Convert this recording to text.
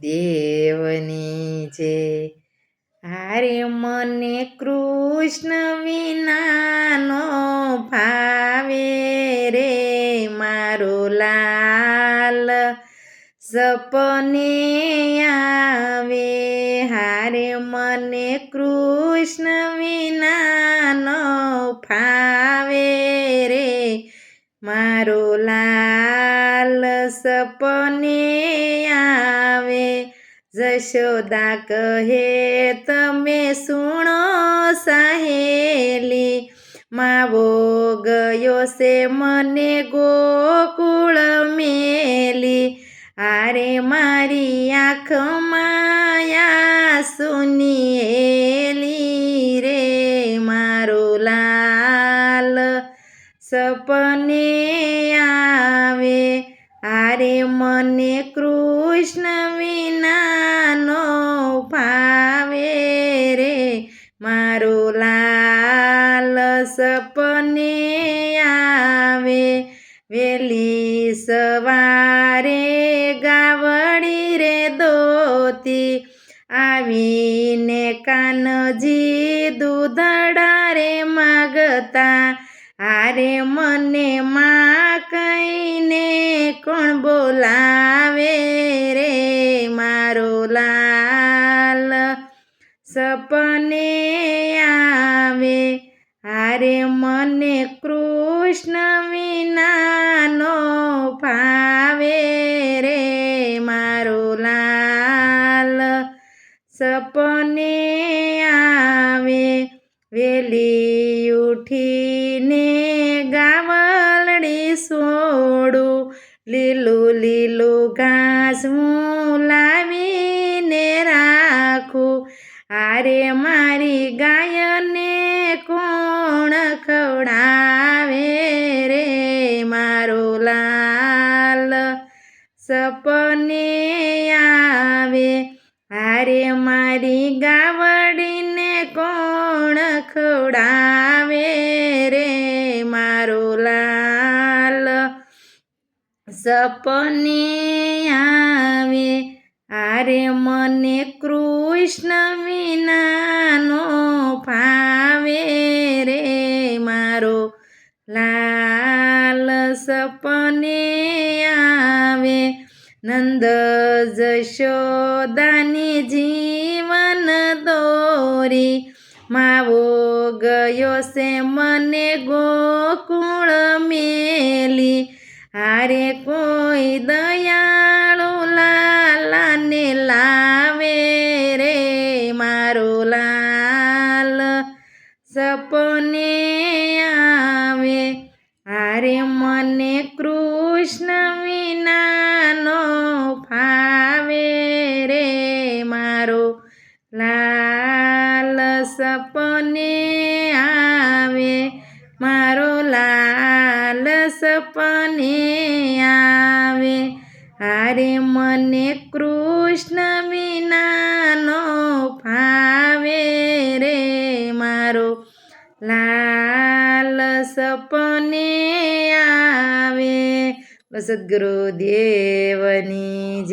દેવની છે હારે મને કૃષ્ણ વિનાનો ભાવે રે મારો લાલ સપને આવે, હારે મને કૃષ્ણ વિનાનો લાલ સપને આવે જશોદા કહે તમે સુણો સહેલી માવો ગયો છે મને ગોકુળ મેલી આરે મારી આંખ માયા સુનિયેલી રે મારો લાલ સપને કૃષ્ણ વિનાનો ભાવે રે, મારો લાલ સપને આવે. વેલી સવારે ગાવડી રે દોતી, આવીને કાનજી દૂધડા રે માગતા. આરે મને માં કોણ બોલાવે રે મારો લાલ? સપને આવે આરે મને કૃષ્ણ વિનાનો ફાવે રે મારો લાલ. સપને આવે, વેલી ઉઠીને લીલું લીલું ઘાસ હું લાવીને રાખું. આરે મારી ગાયને કોણ ખવડાવે રે મારો લાલ સપને આવે. આરે મારી ગાવડીને કોણ ખવડાવે સપને આવે આરે મને કૃષ્ણ વિનાનો ભાવે રે મારો. લાલ સપને આવે, નંદ જશોદાની જીવન દોરી. માવો ગયો છે મને ગોકુળ મેલી હારે કોઈ દયાળુ લાલાને લાવે રે મારો લાલ. સપને આવે, હારે મને કૃષ્ણ વિનાનો ફાવે રે મારો લાલ. સપને કૃષ્ણ વિનાનો ફાવે રે મારો. લાલ સપને આવે. સદગુરુ દેવની